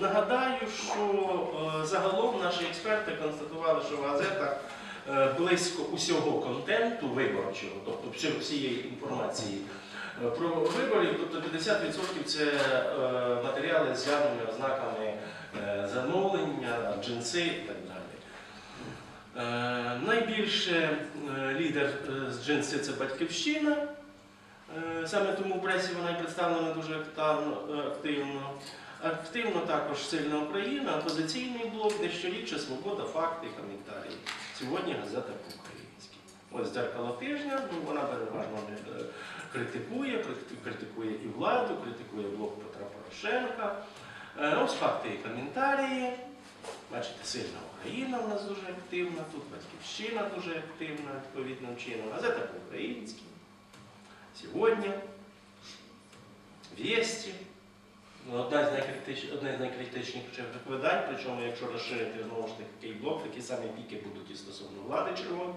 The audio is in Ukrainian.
Нагадаю, що е, загалом наші експерти констатували, що в газетах е, близько усього контенту виборчого, тобто всієї інформації е, про виборів, тобто 50% це матеріали з явними ознаками замовлення, джинси і так далі. Найбільше лідер з джинси це батьківщина. Саме тому в пресі вона і представлена дуже активно. Активно. Також сильна Україна, опозиційний блок, дещо рідше свобода, факти, коментарі. Сьогодні газета по-українськи. Ось дзеркало тижня, ну, вона переважно е, критикує, критикує і владу, критикує блок Петра Порошенка. Е, Ось факти і коментарі. Бачите, сильна Україна в нас дуже активна, тут батьківщина дуже активна відповідним чином. Газета по-українськи. Сьогодні. Вєсті. Ну, Одна. Одне з найкритичніших видань, причому якщо розширити знову ж таки блок, такі самі піки будуть і стосовно влади червоної.